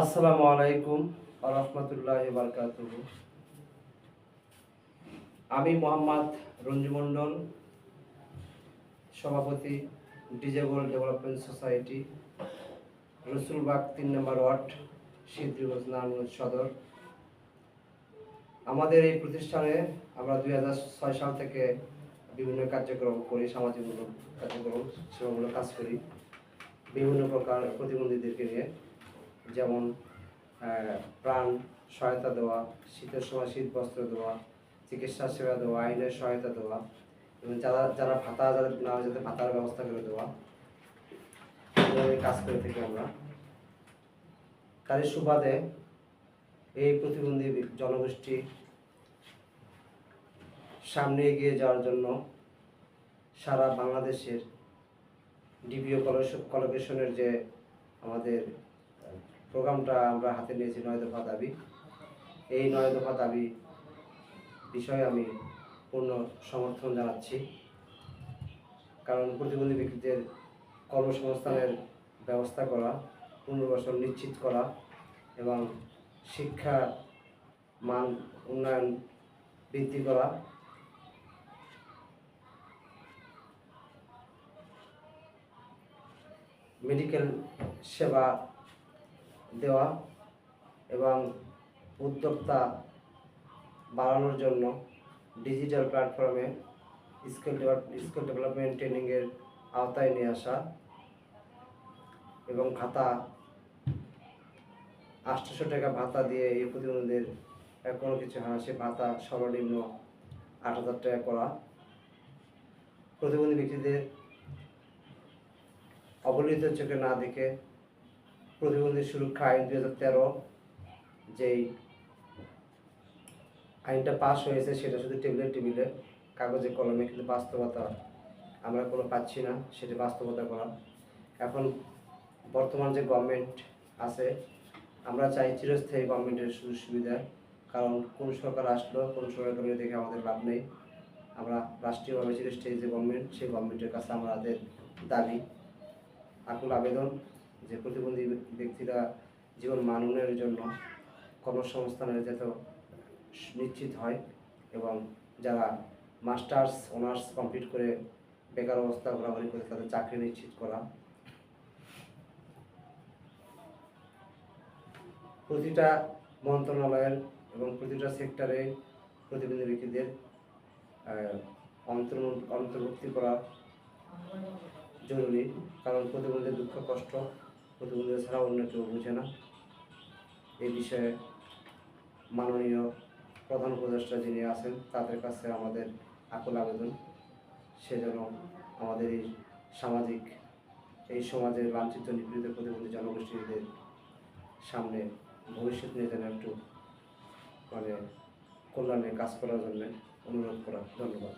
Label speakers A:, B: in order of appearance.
A: আসসালামু আলাইকুম রহমতুল্লাহ বারকাত আমি মোহাম্মদ রঞ্জু মণ্ডল, সভাপতি ডিজেবল ডেভেলপমেন্ট সোসাইটি রসুলবাগ তিন নম্বর ওয়ার্ড সিদ্ধিগঞ্জ নারায়ণগঞ্জ সদর। আমাদের এই প্রতিষ্ঠানে আমরা দুই ছয় সাল থেকে বিভিন্ন কার্যক্রম করি সামাজিকমূলক কার্যক্রম সেবামূলক কাজ করি। বিভিন্ন প্রকার প্রতিবন্ধীদেরকে নিয়ে। যেমন প্রাণ সহায়তা দেওয়া, শীতের সময় শীত বস্ত্র দেওয়া, চিকিৎসা সেবা দেওয়া, আইনের সহায়তা দেওয়া, এবং যারা যারা ভাতা যাদের না যাতে ভাতার ব্যবস্থা করে দেওয়া কাজ করে থাকি আমরা। তারই সুবাদে এই প্রতিবন্ধী জনগোষ্ঠী সামনে এগিয়ে যাওয়ার জন্য সারা বাংলাদেশের ডিপিও কলোকেশনের যে আমাদের প্রোগ্রামটা আমরা হাতে নিয়েছি নয় দফা দাবি। এই নয় দফা দাবি বিষয়ে আমি পূর্ণ সমর্থন জানাচ্ছি। কারণ প্রতিবন্ধী ব্যক্তিদের কর্মসংস্থানের ব্যবস্থা করা, পুনর্বাসন নিশ্চিত করা এবং শিক্ষা মান উন্নয়ন বৃদ্ধি করা। মেডিকেল সেবা দেওয়া এবং উদ্যোক্তা বাড়ানোর জন্য ডিজিটাল প্ল্যাটফর্মে স্কিল স্কিল ডেভেলপমেন্ট ট্রেনিংয়ের আওতায় নিয়ে আসা এবং ভাতা আটশোশো টাকা ভাতা দিয়ে এই প্রতিবন্ধীদের কোনো কিছু হয় সে ভাতা সর্বনিম্ন আট হাজার টাকা করা। প্রতিবন্ধী ব্যক্তিদের অবহেলিত চোখে না দেখে প্রতিবন্ধী সুরক্ষা আইন দুই হাজার তেরো, যেই আইনটা পাস হয়েছে সেটা শুধু টেবিলে টেবিলে, কাগজে কলমে, কিন্তু বাস্তবতা আমরা কোনো পাচ্ছি না, সেটা বাস্তবতা করা। এখন বর্তমান যে গভর্নমেন্ট আছে, আমরা চাই চিরস্থায়ী গভর্নমেন্টের সুযোগ সুবিধা, কারণ কোন সরকার আসলো, কোন সরকারের দেখে আমাদের লাভ নেই। আমরা রাষ্ট্রীয়ভাবে চিরস্থায়ী যে গভর্নমেন্ট সেই গভর্নমেন্টের কাছে আমাদের দাবি, আকুল আবেদন। যে প্রতিবন্ধী ব্যক্তিরা জীবন মান উন্নয়নের জন্য কর্মসংস্থানের যাতে নিশ্চিত হয় এবং যারা মাস্টার্স, অনার্স কমপ্লিট করে বেকার অবস্থা ঘোরাঘুরি করে তাদের চাকরি নিশ্চিত করা। প্রতিটা মন্ত্রণালয়ের এবং প্রতিটা সেক্টরে প্রতিবন্ধী ব্যক্তিদের অন্তর্ভুক্তি করা জরুরি, কারণ প্রতিবন্ধীর দুঃখ, কষ্ট প্রতিবন্ধী ছাড়া অন্য কেউ বুঝে না। এই বিষয়ে মাননীয় প্রধান উপদেষ্টা যিনি আছেন, তাদের কাছে আমাদের আকুল আবেদন। সে যেন আমাদের এই সামাজিক, এই সমাজের লাঞ্ছিত, নিপীড়িত প্রতিবন্ধী জনগোষ্ঠীদের সামনে ভবিষ্যৎ নিয়ে যেন একটু মানে কল্যাণে কাজ করার জন্য অনুরোধ করা ধন্যবাদ।